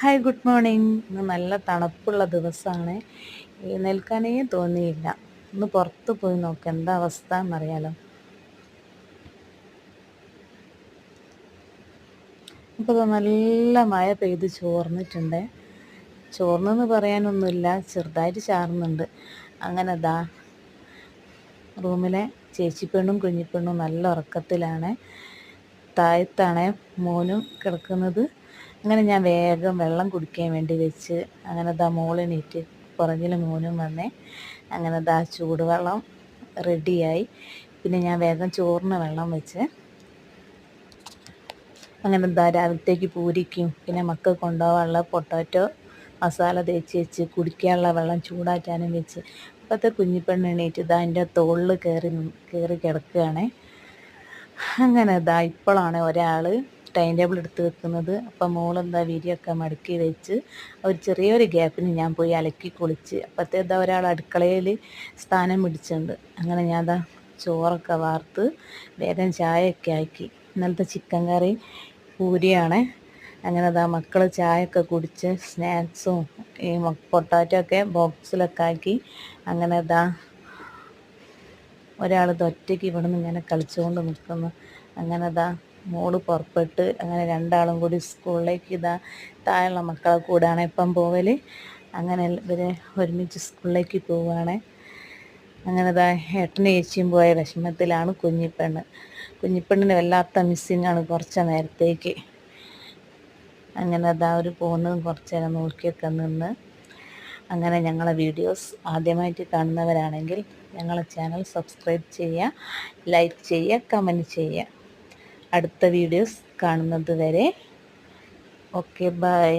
Hi good morning ഇന്ന് നല്ല തണുപ്പുള്ള ദിവസമാണ്. എഴുന്നേൽക്കാനേ തോന്നിയില്ല. ഒന്ന് പുറത്ത് പോയി നോക്കാം എന്താ അവസ്ഥ എന്നറിയാലോ. ഇപ്പോൾ നല്ല മഴ പെയ്ത് ചോർന്നിട്ടുണ്ട്. ചോർന്നെന്ന് പറയാനൊന്നുമില്ല ചെറുതായിട്ട് ചാർന്നുണ്ട് അങ്ങനെ ദാ റൂമിലെ ചേച്ചിപ്പെണ്ണും കുഞ്ഞിപ്പെണ്ണും നല്ല ഉറക്കത്തിലാണ്. താഴത്താണ് മോനും കിടക്കുന്നത്. അങ്ങനെ ഞാൻ വേഗം വെള്ളം കുടിക്കാൻ വേണ്ടി വെച്ച് അങ്ങനെ ദാ മോളിനീറ്റ് പുറകിൽ മോനും വന്നേ. അങ്ങനെ ദാ ചൂടുവെള്ളം റെഡിയായി. പിന്നെ ഞാൻ വേഗം ചോറിന് വെള്ളം വെച്ച് അങ്ങനെ ദാ രാവിലത്തേക്ക് പൂരിക്കും. പിന്നെ മക്കൾക്ക് കൊണ്ടുപോകാനുള്ള പൊട്ടാറ്റോ മസാല തേച്ച് വെച്ച് കുടിക്കാനുള്ള വെള്ളം ചൂടാറ്റാനും വെച്ച്. അപ്പോഴത്തെ കുഞ്ഞിപ്പെണ്ണ് എണീറ്റ് ഇതാ എന്റെ തോളിൽ കയറി കയറി കിടക്കുകയാണേ. അങ്ങനെ ഇതാ ഇപ്പോഴാണ് ഒരാൾ ടൈം ടേബിൾ എടുത്ത് വെക്കുന്നത്. അപ്പം മോളെന്താ വിരിയൊക്കെ മടക്കി വെച്ച് ഒരു ചെറിയൊരു ഗ്യാപ്പിന് ഞാൻ പോയി അലക്കി കുളിച്ച്. എന്താ ഒരാൾ അടുക്കളയിൽ സ്ഥാനം പിടിച്ചിട്ടുണ്ട്. അങ്ങനെ ഞാൻ അതാ ചോറൊക്കെ വാർത്ത് വേഗം ചായയൊക്കെ ആക്കി. ഇന്നലത്തെ ചിക്കൻ കറി പൂരിയാണ്. അങ്ങനെ അതാ മക്കൾ ചായയൊക്കെ കുടിച്ച് സ്നാക്സും ഈ പൊട്ടാറ്റോ ഒക്കെ ബോക്സിലൊക്കെ ആക്കി. അങ്ങനെ അതാ ഒരാൾ ഒറ്റയ്ക്ക് ഇവിടെ നിന്ന് ഇങ്ങനെ കളിച്ചുകൊണ്ട് നിൽക്കുന്നു അങ്ങനെ അതാ മോൾ പുറപ്പെട്ട് അങ്ങനെ രണ്ടാളും കൂടി സ്കൂളിലേക്ക് ഇതാ താഴെയുള്ള മക്കളെ കൂടാണ് ഇപ്പം പോവൽ അങ്ങനെ ഇവരെ ഒരുമിച്ച് സ്കൂളിലേക്ക് പോവുകയാണ് അങ്ങനെ ഇതാ ഏട്ടനും ചേച്ചിയും പോയ വിഷമത്തിലാണ് കുഞ്ഞിപ്പെണ്ണ്. കുഞ്ഞിപ്പെണ്ണിന് വല്ലാത്ത മിസ്സിങ് ആണ് കുറച്ച് നേരത്തേക്ക്. അങ്ങനെ അതാ അവർ പോകുന്നതും കുറച്ച് നേരം നോക്കിയൊക്കെ നിന്ന്. അങ്ങനെ ഞങ്ങളെ വീഡിയോസ് ആദ്യമായിട്ട് കാണുന്നവരാണെങ്കിൽ ഞങ്ങളെ ചാനൽ സബ്സ്ക്രൈബ് ചെയ്യുക ലൈക്ക് ചെയ്യുക കമന്റ് ചെയ്യുക. അടുത്ത വീഡിയോസ് കാണുന്നത് വരെ. Okay bye